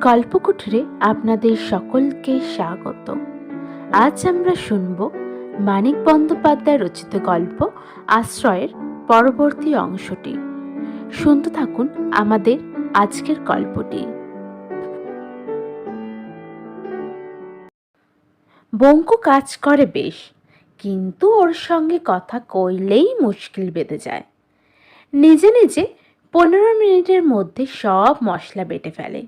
গল্পকুঠরে আপনাদের সকলকে স্বাগত। আজ আমরা শুনব মানিক বন্দ্যোপাধ্যায় রচিত গল্প আশ্রয়ের পরবর্তী অংশটি। শুনতে থাকুন আমাদের আজকের গল্পটি। বঙ্কু কাজ করে বেশ, কিন্তু ওর সঙ্গে কথা কইলেই মুশকিল বেঁধে যায়। নিজে নিজে পনেরো মিনিটের মধ্যে সব মশলা বেটে ফেলে।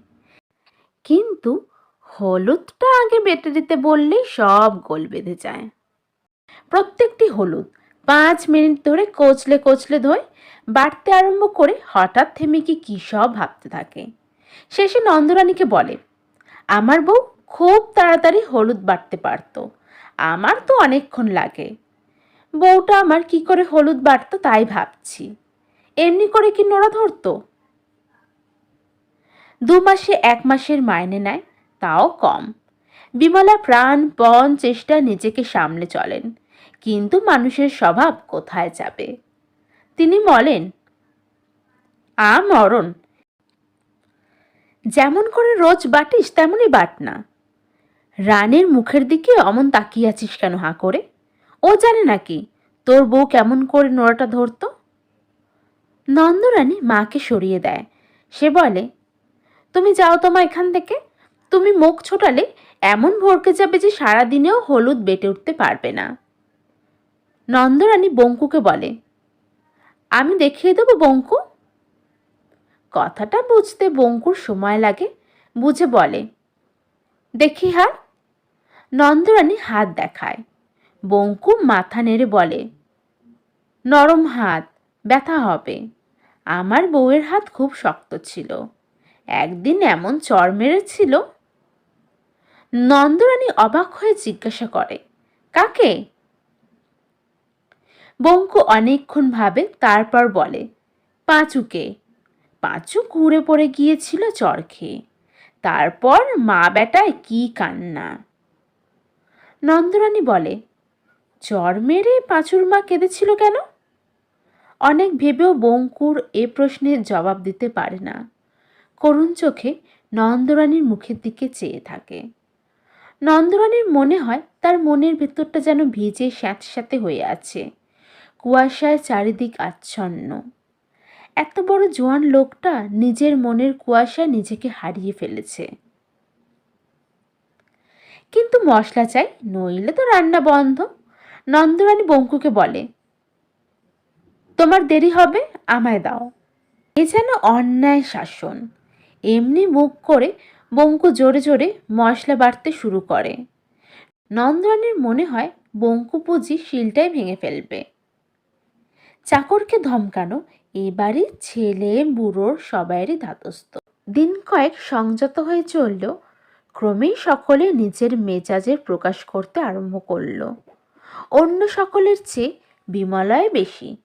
কিন্তু হলুদটা আগে বেটে দিতে বললেই সব গোল বেঁধে যায়। প্রত্যেকটি হলুদ পাঁচ মিনিট ধরে কোচলে কোচলে ধোয়, বাড়তে আরম্ভ করে হঠাৎ থেমে কি কী সব ভাবতে থাকে। শেষে নন্দরানীকে বলে, আমার বউ খুব তাড়াতাড়ি হলুদ বাটতে পারতো, আমার তো অনেকক্ষণ লাগে। বউটা আমার কি করে হলুদ বাটতো তাই ভাবছি। এমনি করে কি নোড়া ধরতো? দু মাসে এক মাসের মাইনে নেয়, তাও কম। বিমলা প্রাণ, পণ, চেষ্টা নিজেকে সামলে চলেন। কিন্তু মানুষের স্বভাব কোথায় যাবে? তিনি বলেন আ মরণ যেমন করে রোজ বাটিস, তেমনই বাট না। রানের মুখের দিকে অমন তাকিয়ে আছিস কেন, হাঁ করে? ও জানে নাকি তোর বউ কেমন করে নোড়াটা ধরতো? নন্দরানী মাকে সরিয়ে দেয়। সে বলে তুমি যাও তোমা এখান থেকে। তুমি মুখ ছোটালে এমন ভরকে যাবে যে সারাদিনেও হলুদ বেটে উঠতে পারবে না। নন্দরানী বঙ্কুকে বলে, আমি দেখিয়ে দেবো বঙ্কু? কথাটা বুঝতে বঙ্কুর সময় লাগে। বুঝে বলে, দেখি হাত নন্দরানী হাত দেখায়। বঙ্কু মাথা নেড়ে বলে, নরম হাত, ব্যথা হবে। আমার বউয়ের হাত খুব শক্ত ছিল। একদিন এমন চর মেরেছিল। নন্দরানী অবাক হয়ে জিজ্ঞাসা করে, কাকে? বঙ্কু অনেকক্ষণ ভাবে তারপর বলে, পাঁচুকে। পাঁচু ঘুরে পড়ে গিয়েছিল চর খেয়ে। তারপর মা বেটায় কি কান্না? নন্দরানী বলে, চর মেরে পাঁচুর মা কেঁদেছিল কেন? অনেক ভেবেও বঙ্কুর এ প্রশ্নের জবাব দিতে পারে না। করুণ চোখে নন্দরানীর মুখের দিকে চেয়ে থাকে। নন্দরানীর মনে হয় তার মনের ভেতরটা যেন ভিজে স্যাঁতস্যাঁতে হয়ে আছে। কুয়াশায় চারিদিক আচ্ছন্ন। এত বড় জোয়ান লোকটা নিজের মনের কুয়াশায় নিজেকে হারিয়ে ফেলেছে। কিন্তু মশলা চাই, নইলে তো রান্না বন্ধ। নন্দরানী বঙ্কুকে বলে, তোমার দেরি হবে, আমায় দাও। এ যেন অন্যায় শাসন। এমনি মুখ করে বঙ্কু জোরে জোরে মশলা বাড়তে শুরু করে। নন্দরানীর মনে হয় বঙ্কু পুঁজি শিলটাই ভেঙে ফেলবে। চাকরকে ধমকানো এবারই ছেলে, বুড়োর সবাইয়েরই ধাতস্থ দিন কয়েক সংযত হয়ে চলল, ক্রমেই সকলে নিজের মেজাজের প্রকাশ করতে আরম্ভ করল। অন্য সকলের চেয়ে বিমলায় বেশি।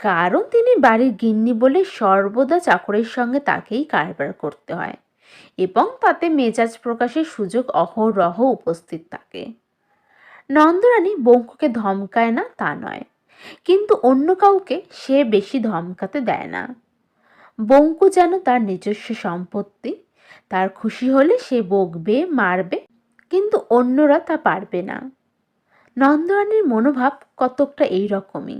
কারণ তিনি বাড়ির গিন্নি বলে সর্বদা চাকরের সঙ্গে তাকেই কারবার করতে হয় এবং তাতে মেজাজ প্রকাশের সুযোগ অহরহ উপস্থিত থাকে। নন্দরানী বঙ্কুকে ধমকায় না তা নয়, কিন্তু অন্য কাউকে সে বেশি ধমকাতে দেয় না। বঙ্কু যেন তার নিজস্ব সম্পত্তি, তার খুশি হলে সে বকবে, মারবে, কিন্তু অন্যরা তা পারবে না। নন্দরানীর মনোভাব কতকটা এই রকমই।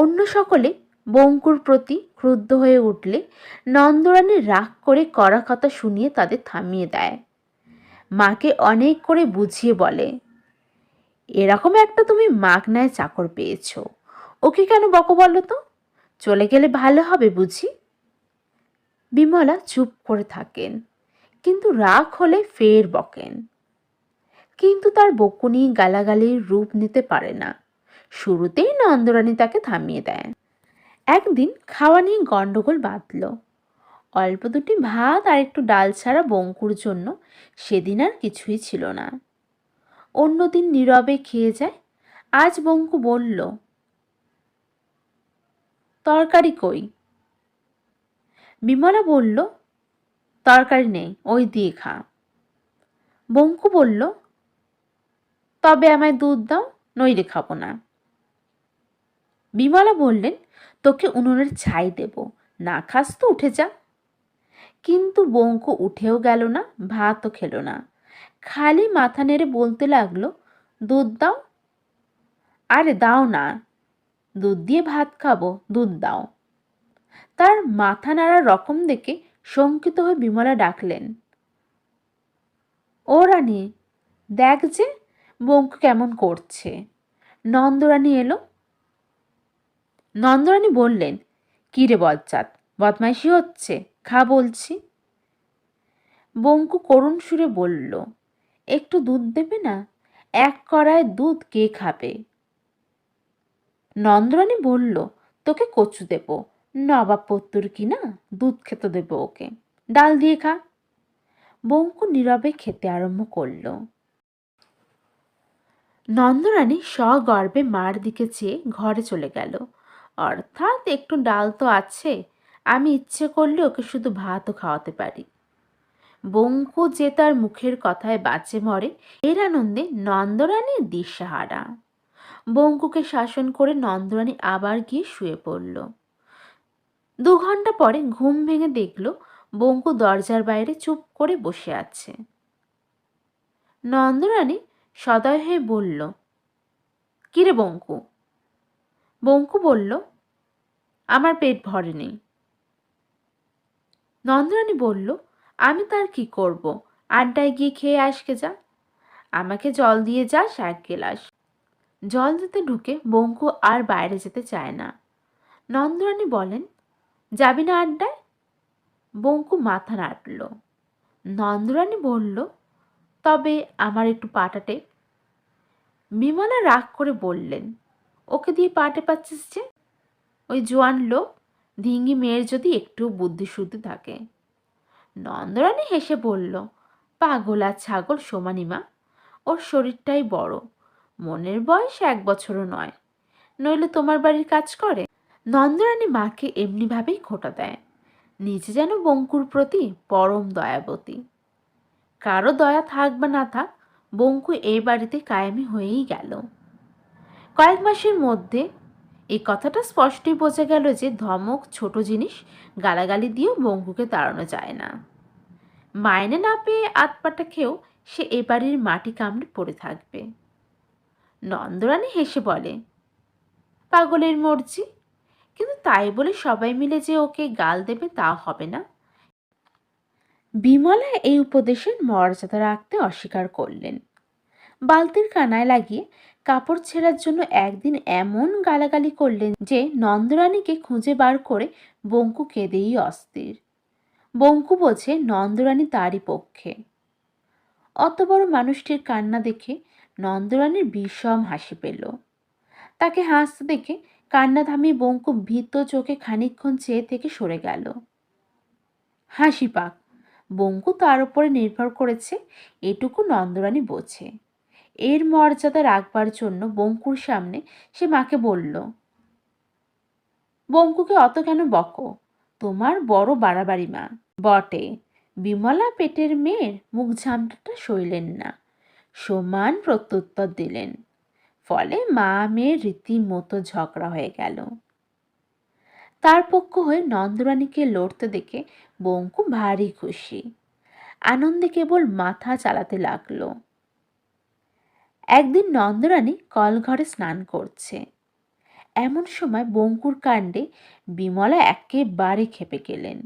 অন্য সকলে বঙ্কুর প্রতি ক্রুদ্ধ হয়ে উঠলে নন্দরানী রাগ করে কড়া কথা শুনিয়ে তাদের থামিয়ে দেয়। মাকে অনেক করে বুঝিয়ে বলে, এরকম একটা তুমি মাগনায় চাকর পেয়েছ। ওকে কেন বকো বলো তো? চলে গেলে ভালো হবে বুঝি? বিমলা চুপ করে থাকেন, কিন্তু রাগ হলে ফের বকেন। কিন্তু তার বকুনি গালাগালির রূপ নিতে পারে না। শুরুতেই নন্দরানী তাকে থামিয়ে দেয় একদিন খাওয়া নিয়ে গণ্ডগোল বাঁধল। অল্প দুটি ভাত আর একটু ডাল ছাড়া বঙ্কুর জন্য সেদিন আর কিছুই ছিল না। অন্যদিন নীরবে খেয়ে যায়, আজ বঙ্কু বলল, তরকারি কই? বিমলা বলল, তরকারি নেই, ওই দিয়ে খা। বঙ্কু বলল, তবে আমায় দুধ দাও, নইলে খাব না। বিমলা বললেন, তোকে উনুনের ছাই দেব। না খাস তো, উঠে যা। কিন্তু বঙ্কু উঠেও গেল না, ভাতও খেলো না। খালি মাথা নেড়ে বলতে লাগল, দুধ দাও? আরে দাও না, দুধ দিয়ে ভাত খাব, দুধ দাও। তার মাথা নাড়ার রকম দেখে শঙ্কিত হয়ে বিমলা ডাকলেন, ও রানী, দেখ যে, বঙ্কু কেমন করছে। নন্দরানী এলো নন্দরানী বললেন কী রে বজ্জাত, বদমাইশি হচ্ছে? খা বলছি। বঙ্কু করুণ সুরে বলল, একটু দুধ দেবে না? এক কড়ায় দুধ কে খাবে? নন্দরানী বলল, তোকে কচু দেব, নবাব পত্তুর কি না? দুধ খেতে দেবো ওকে। ডাল দিয়ে খা। বঙ্কু নীরবে খেতে আরম্ভ করল। নন্দরানী সগর্বে মার দিকে চেয়ে ঘরে চলে গেল। অর্থাৎ একটু ডাল তো আছে। আমি ইচ্ছে করলে ওকে শুধু ভাতও খাওয়াতে পারি। বঙ্কু যে তার মুখের কথায় বাঁচে মরে, এর আনন্দে নন্দরানী দিশাহারা। বঙ্কুকে শাসন করে নন্দরানী আবার গিয়ে শুয়ে পড়ল। দু ঘণ্টা পরে ঘুম ভেঙে দেখল বঙ্কু দরজার বাইরে চুপ করে বসে আছে। নন্দরানী সদয় হয়ে বলল, কিরে বঙ্কু বঙ্কু বলল, আমার পেট ভরেনি নন্দরানী বলল, আমি তার কি করব? আড্ডায় গিয়ে খেয়ে আসকে যা। আমাকে জল দিয়ে যাস এক গেলাস। জল দিতে ঢুকে বঙ্কু আর বাইরে যেতে চায় না। নন্দরানী বলেন, যাবি না আড্ডায়? বঙ্কু মাথা নাড়ল। নন্দরানী বলল, তবে আমার একটু পাটাটে বিমলা রাগ করে বললেন ওকে দিয়ে পাটে পাচ্ছিস যে? ওই জোয়ান লোক, ধিঙ্গি মেয়ের যদি একটু বুদ্ধি শুদ্ধি থাকে। নন্দরানী হেসে বলল, পাগল আর ছাগল সমানিমা ওর শরীরটাই বড়। মনের বয়স এক বছরও নয়। নইলে তোমার বাড়ির কাজ করে? নন্দরানী মাকে এমনিভাবেই খোটা দেয়। নিজে যেন বঙ্কুর প্রতি পরম দয়াবতী। কারও দয়া থাক বা না থাক, বঙ্কু এই বাড়িতে কায়েমি হয়েই গেল। কয়েক মাসের মধ্যে এই কথাটা স্পষ্টই বোঝা গেল যে ধমক, ছোট জিনিস, গালাগালি দিয়েও বঙ্কুকে তাড়ানো যায় না। মাইনে না পেয়ে আতপাটা খেয়েও সে এ বাড়ির মাটি কামড়ে পড়ে থাকবে। নন্দরানী হেসে বলে, পাগলের মর্জি। কিন্তু তাই বলে সবাই মিলে যে ওকে গাল দেবে তা হবে না। বিমলা এই উপদেশের মর্যাদা রাখতে অস্বীকার করলেন। বালতির কানায় লাগিয়ে কাপড় ছেঁড়ার জন্য একদিন এমন গালাগালি করলেন যে নন্দরানীকে খুঁজে বার করে বঙ্কু কেঁদেই অস্থির। বঙ্কু বোঝে নন্দরানী তারই পক্ষে। অত বড় মানুষটির কান্না দেখে নন্দরানীর বিষম হাসি পেল। তাকে হাসতে দেখে কান্না থামিয়ে বঙ্কু ভীত চোখে খানিকক্ষণ চেয়ে থেকে সরে গেল। হাসি পাক। বঙ্কু তার উপরে নির্ভর করেছে, এটুকু নন্দরানী বোঝে। এর মর্যাদা রাখবার জন্য বঙ্কুর সামনে সে মাকে বলল, বঙ্কুকে অত কেন বকো? তোমার বড় বাড়াবাড়ি মা। বটে, বিমলা পেটের মেয়ের মুখ ঝামটাটা সইলেন না। সমান প্রত্যুত্তর দিলেন। ফলে মা মেয়ের রীতিমতো ঝগড়া হয়ে গেল। তার পক্ষ হয়ে নন্দরানীকে লড়তে দেখে বঙ্কু ভারী খুশি। আনন্দে কেবল মাথা চালাতে লাগল। একদিন নন্দরানী কলঘরে স্নান করছে। এমন সময় বঙ্কুর কাণ্ডে বিমলা একেবারে খেপে গেলেন।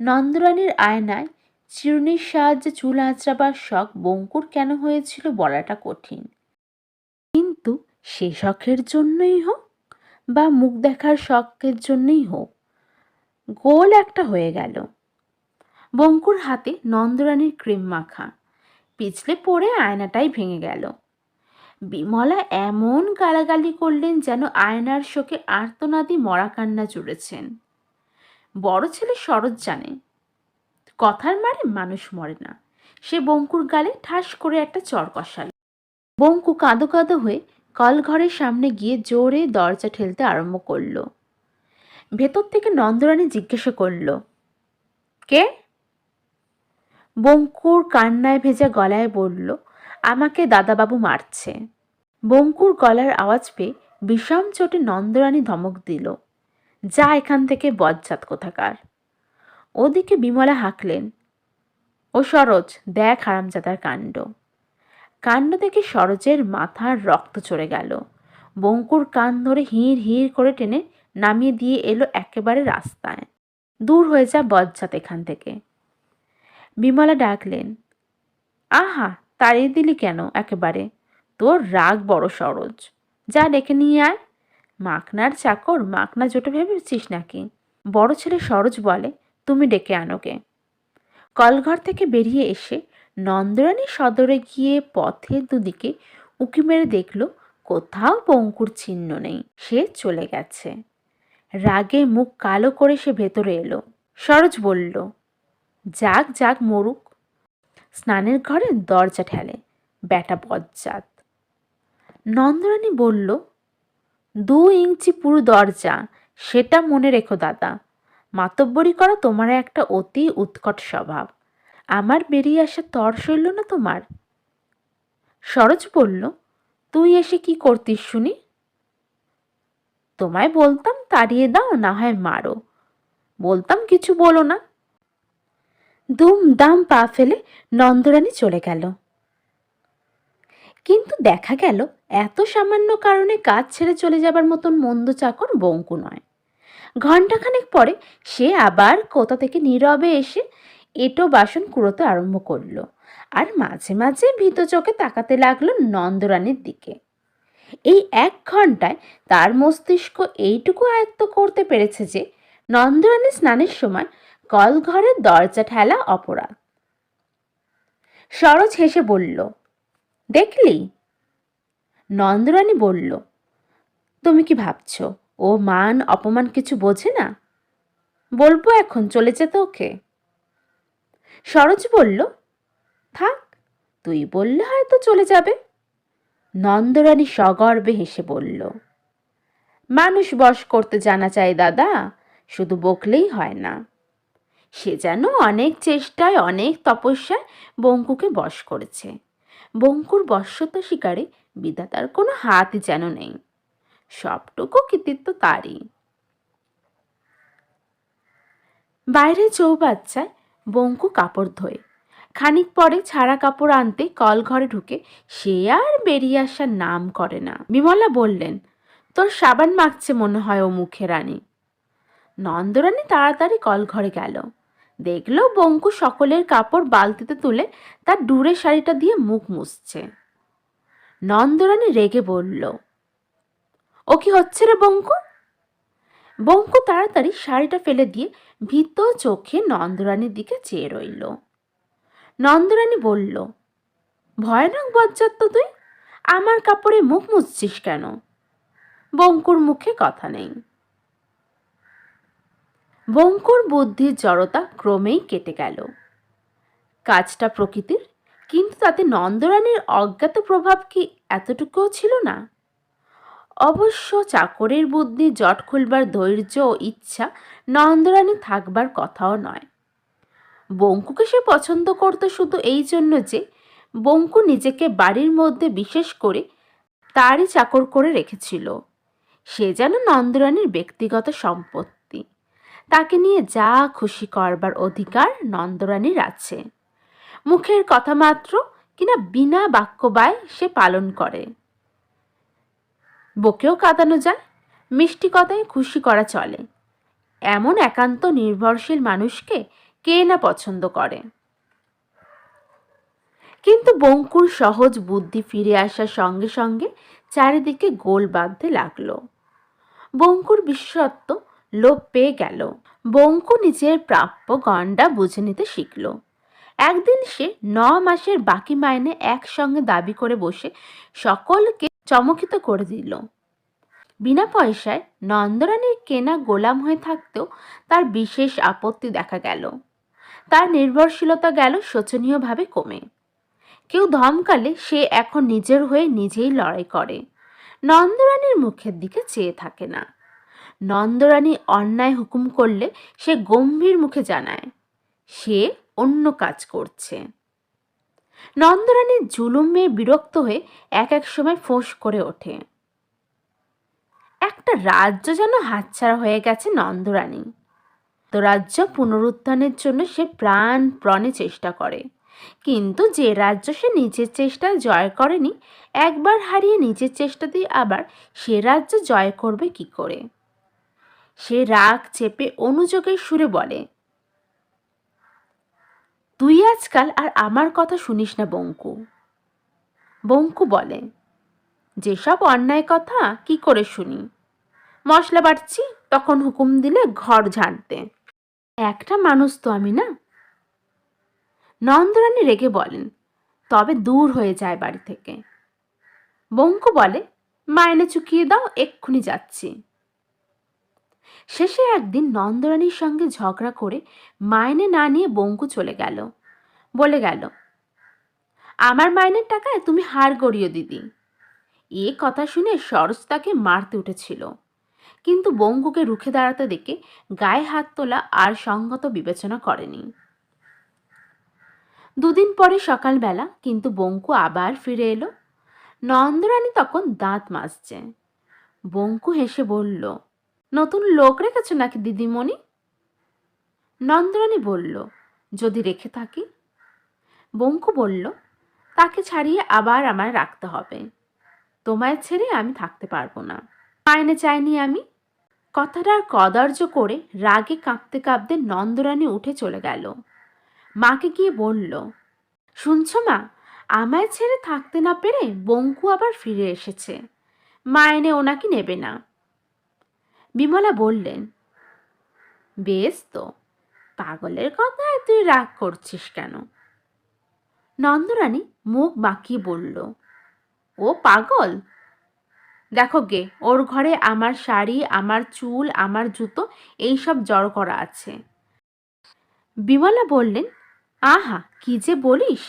নন্দরানীর আয়নায় চিরুনির সাহায্যে চুল আঁচড়াবার শখ বঙ্কুর কেন হয়েছিল বলাটা কঠিন। কিন্তু সে শখের জন্যই হোক বা মুখ দেখার শখের জন্যই হোক, গোল একটা হয়ে গেল। বঙ্কুর হাতে নন্দরানীর ক্রিম মাখা পিছলে পড়ে আয়নাটাই ভেঙে গেল। বিমলা এমন গালাগালি করলেন যেন আয়নার শোকে আর্তনাদি মরা কান্না জুড়েছেন। বড় ছেলে শরৎ জানে, কথার মারে মানুষ মরে না। সে বঙ্কুর গালে ঠাস করে একটা চর কষাল। বঙ্কু কাঁদো কাঁদো হয়ে কলঘরের সামনে গিয়ে জোরে দরজা ঠেলতে আরম্ভ করল। ভেতর থেকে নন্দরানী জিজ্ঞাসা করল, কে? বঙ্কুর কান্নায় ভেজা গলায় বলল, আমাকে দাদাবাবু মারছে। বঙ্কুর গলার আওয়াজ পেয়ে বিষম চোটে নন্দরানী ধমক দিল, যা এখান থেকে বজ্জাত কোথাকার। ওদিকে বিমলা হাঁকলেন, ও সরোজ, দেখ হারামজাদার কাণ্ড। কাণ্ড দেখে সরোজের মাথার রক্ত চড়ে গেল। বঙ্কুর কান ধরে হিড় হিড় করে টেনে নামিয়ে দিয়ে এলো একেবারে রাস্তায়। দূর হয়ে যা বজ্জাত এখান থেকে। বিমলা ডাকলেন, আহা, তাড়িয়ে দিলি কেন একেবারে? তোর রাগ বড় সরোজ। যা ডেকে নিয়ে আয়। মাকনার চাকর মাকনা জোটে ভেবেছিস নাকি? বড় ছেলে সরোজ বলে, তুমি ডেকে আনোকে কলঘর থেকে বেরিয়ে এসে নন্দরানী সদরে গিয়ে পথে দুদিকে উঁকি মেরে দেখল, কোথাও পঙ্কুর চিহ্ন নেই। সে চলে গেছে। রাগে মুখ কালো করে সে ভেতরে এলো। সরোজ বলল যাক যাক, মরুক। স্নানের ঘরে দরজা ঠেলে, ব্যাটা বজ্জাত। নন্দরানী বলল, দু ইঞ্চি পুরো দরজা, সেটা মনে রেখো দাদা। মাতব্বরি করা তোমার একটা অতি উৎকট স্বভাব। আমার বেরিয়ে আসা তর সইল না তোমার? সরোজ বলল, তুই এসে কি করতিস শুনি? তোমায় বলতাম তাড়িয়ে দাও, না হয় মারো। বলতাম কিছু বলো না। দুম দাম পা ফেলে নন্দরানী চলে গেল। কিন্তু দেখা গেল, এত সামান্য কারণে কাজ ছেড়ে চলে যাবার মতন মন্দ চাকর বঙ্কু নয়। ঘণ্টাখানেক পরে সে আবার কোথা থেকে নীরবে এসে এটো বাসন কুড়োতে আরম্ভ করল আর মাঝে মাঝে ভীত চোখে তাকাতে লাগল নন্দরানীর দিকে। এই এক ঘন্টায় তার মস্তিষ্ক এইটুকু আয়ত্ত করতে পেরেছে যে নন্দরানী স্নানের সময় কল ঘরের দরজা ঠেলা অপরাধ। সরোজ হেসে বলল, দেখলি? নন্দরানী বলল, তুমি কি ভাবছ, ও মান অপমান কিছু বোঝে না? বলব এখন, চলে যেতে ওকে? সরোজ বলল, থাক, তুই বললে হয়তো চলে যাবে। নন্দরানী সগর্বে হেসে বলল, মানুষ বশ করতে জানা চাই দাদা, শুধু বকলেই হয় না। সে যেন অনেক চেষ্টায়, অনেক তপস্যায় বঙ্কুকে বশ করেছে। বঙ্কুর বশ্যতা শিকারে বিধাতার কোনো হাতই যেন নেই। সবটুকু কৃতিত্ব তারই। বাইরে চৌবাচ্চায় বঙ্কু কাপড় ধোয়। খানিক পরে ছাড়া কাপড় আনতে কল ঘরে ঢুকে সে আর বেরিয়ে আসার নাম করে না। বিমলা বললেন, তোর সাবান মাখছে মনে হয় ও মুখে রানী। নন্দরানী তাড়াতাড়ি কল ঘরে গেল। দেখল বঙ্কু সকলের কাপড় বালতিতে তুলে তার ডুরে শাড়িটা দিয়ে মুখ মুছছে। নন্দরানী রেগে বলল, ও কি হচ্ছে রে বঙ্কু? বঙ্কু তাড়াতাড়ি শাড়িটা ফেলে দিয়ে ভীত চোখে নন্দরানীর দিকে চেয়ে রইল। নন্দরানী বলল, ভয়ানক বজ্জাত তো তুই, আমার কাপড়ে মুখ মুছছিস কেন? বঙ্কুর মুখে কথা নেই। বঙ্কুর বুদ্ধির জড়তা ক্রমেই কেটে গেল। কাজটা প্রকৃতির, কিন্তু তাতে নন্দরানীর অজ্ঞাত প্রভাব কি এতটুকুও ছিল না? অবশ্য চাকরের বুদ্ধি, জট খুলবার ধৈর্য ও ইচ্ছা নন্দরানী থাকবার কথাও নয়। বঙ্কুকে সে পছন্দ করতো শুধু এই জন্য যে, বঙ্কু নিজেকে বাড়ির মধ্যে বিশেষ করে তারই চাকর করে রেখেছিল। সে যেন নন্দরানীর ব্যক্তিগত সম্পত্তি। তাকে নিয়ে যা খুশি করবার অধিকার নন্দরানীর আছে। মুখের কথা মাত্র কিনা বিনা বাক্যবায় সে পালন করে। বকেও কাঁদানো যায়, মিষ্টি কথায় খুশি করা চলে। এমন একান্ত নির্ভরশীল মানুষকে কে না পছন্দ করে। কিন্তু বঙ্কুর সহজ বুদ্ধি ফিরে আসার সঙ্গে সঙ্গে চারিদিকে গোল বাঁধতে লাগল। বঙ্কুর বিশেষত্ব লোপ পেয়ে গেল। বঙ্কু নিজের প্রাপ্য গণ্ডা বুঝে নিতে শিখল। একদিন সে ন মাসের বাকি মাইনে একসঙ্গে দাবি করে বসে সকলকে চমকিত করে দিল। বিনা পয়সায় নন্দরানীর কেনা গোলাম হয়ে থাকতেও তার বিশেষ আপত্তি দেখা গেল। তার নির্ভরশীলতা গেল শোচনীয়ভাবে কমে। কেউ ধমকালে সে এখন নিজের হয়ে নিজেই লড়াই করে। নন্দরানীর মুখের দিকে চেয়ে থাকে না। নন্দরানী অন্যায় হুকুম করলে সে গম্ভীর মুখে জানায়, সে অন্য কাজ করছে। নন্দরানীর জুলুমে বিরক্ত হয়ে এক এক সময় ফোঁস করে ওঠে। একটা রাজ্য যেন হাতছাড়া হয়ে গেছে নন্দরানী। তো রাজ্য পুনরুত্থানের জন্য সে প্রাণপণে চেষ্টা করে। কিন্তু যে রাজ্য সে নিজের চেষ্টায় জয় করেনি, একবার হারিয়ে নিজের চেষ্টা দিয়ে আবার সে রাজ্য জয় করবে কি করে? সে রাগ চেপে অনুযোগের সুরে বলে, তুই আজকাল আর আমার কথা শুনিস না বঙ্কু। বঙ্কু বলে, যেসব অন্যায় কথা কি করে শুনি? মশলা বাটছি, তখন হুকুম দিলে ঘর ঝাড়তে একটা মানুষ তো আমি না? নন্দরানী রেগে বলেন, তবে দূর হয়ে যায় বাড়ি থেকে। বঙ্কু বলে মাইনে চুকিয়ে দাও, এক্ষুনি যাচ্ছি। শেষে একদিন নন্দরানীর সঙ্গে ঝগড়া করে মাইনে না নিয়ে বঙ্কু চলে গেল। বলে গেল, আমার মাইনের টাকায় তুমি হার গড়িয়ে দিদি। এ কথা শুনে সরস তাকে মারতে উঠেছিল। কিন্তু বঙ্কুকে রুখে দাঁড়াতে দেখে গায়ে হাত তোলা আর সঙ্গত বিবেচনা করেনি। দুদিন পরে সকালবেলা কিন্তু বঙ্কু আবার ফিরে এলো। নন্দরানী তখন দাঁত মাজছে। বঙ্কু হেসে বলল নতুন লোক রেখেছ নাকি দিদিমণি? নন্দরানী বলল, যদি রেখে থাকি? বঙ্কু বলল, তাকে ছাড়িয়ে আবার আমায় রাখতে হবে। তোমায় ছেড়ে আমি থাকতে পারব না। মাইনে চাইনি আমি? কথাটার কদর্য করে রাগে কাঁপতে কাঁপতে নন্দরানী উঠে চলে গেল। মাকে গিয়ে বলল, শুনছ মা, আমায় ছেড়ে থাকতে না পেরে বঙ্কু আবার ফিরে এসেছে। মায়নে ওনাকে নেবে না। বিমলা বললেন, বেশ তো, পাগলের কথায় তুই রাগ করছিস কেন? নন্দরানী মুখ বাঁকিয়ে বলল, ও পাগল? দেখো গে, ওর ঘরে আমার শাড়ি, আমার চুল, আমার জুতো এইসব জড় করা আছে। বিমলা বললেন, আহা, কি যে বলিস?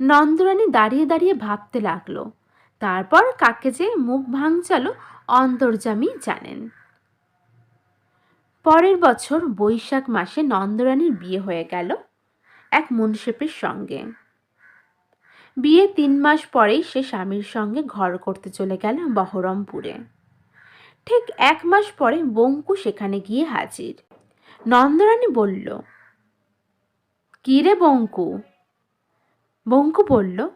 নন্দরানী দাঁড়িয়ে দাঁড়িয়ে ভাবতে লাগল, তারপর কাকে যে মুখ ভাঙচালো অন্তর্জামী জানেন। পরের বছর বৈশাখ মাসে নন্দরানীর বিয়ে হয়ে গেল এক মুনশেপের সঙ্গে। বিয়ে তিন মাস পরেই সে স্বামীর সঙ্গে ঘর করতে চলে গেল বহরমপুরে। ঠিক এক মাস পরে বঙ্কু সেখানে গিয়ে হাজির। নন্দরানী বলল, কী রে বঙ্কু? বঙ্কু বলল,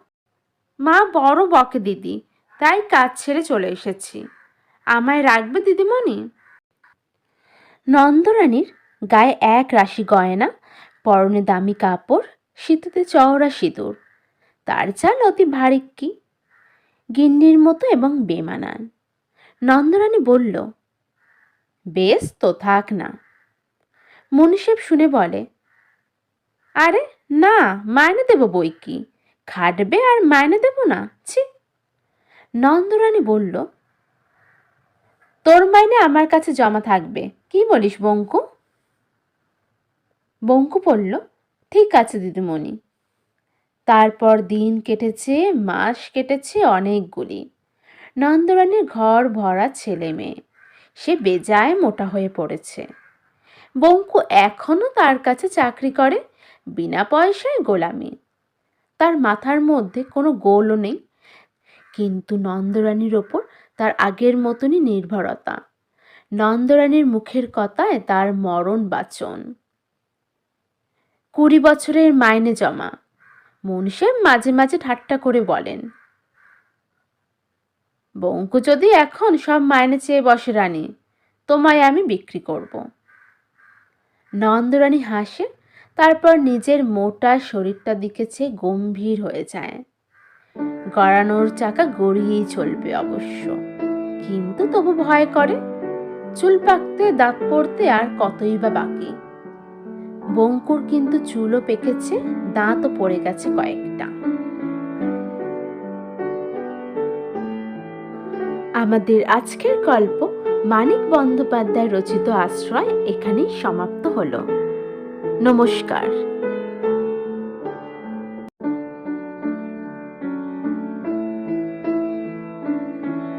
মা বড় বকে দিদি, তাই কাজ ছেড়ে চলে এসেছি। আমায় রাখবে দিদিমণি? নন্দরানীর গায়ে এক রাশি গয়না, পরনে দামি কাপড়, শীতেতে চওড়া সিঁদুর। তার চাল অতি ভারিক্কি গিন্নির মতো এবং বেমানান। নন্দরানী বলল, বেশ, তো থাক না। মনীষেব শুনে বলে, আরে, না, মাইনে দেব বই কি? খাটবে আর মাইনে দেব না? ছি! নন্দরানী বলল তোর মাইনে আমার কাছে জমা থাকবে। কি বলিস, বঙ্কু? বঙ্কু বলল, ঠিক আছে দিদিমণি। তারপর দিন কেটেছে, মাস কেটেছে অনেকগুলি। নন্দরানীর ঘর ভরা ছেলে মেয়ে। সে বেজায় মোটা হয়ে পড়েছে। বঙ্কু এখনও তার কাছে চাকরি করে, বিনা পয়সায় গোলামি। তার মাথার মধ্যে কোনো গোলও নেই। কিন্তু নন্দরানীর ওপর তার আগের মতনই নির্ভরতা। নন্দরানীর মুখের কথায় তার মরণ বাচন। কুড়ি বছরের মাইনে জমা। মুনসেব মাঝে মাঝে ঠাট্টা করে বলেন, বঙ্কু যদি এখন সব মাইনে চেয়ে বসে রানী, তোমায় আমি বিক্রি করব। নন্দরানী হাসে, তারপর নিজের মোটা শরীরটা দিকে চেয়ে গম্ভীর হয়ে যায়। গড়ানোর চাকা গড়িয়েই চলবে অবশ্য। কিন্তু তবু ভয় করে। চুল পাকতে দাঁত পড়তে আর কতই বা বাকি। বঙ্কুর কিন্তু চুলও পেকেছে, দাঁতও পড়ে গেছে কয়েকটা। আমাদের আজকের গল্প মানিক বন্দ্যোপাধ্যায় রচিত আশ্রয় এখানেই সমাপ্ত হলো। নমস্কার।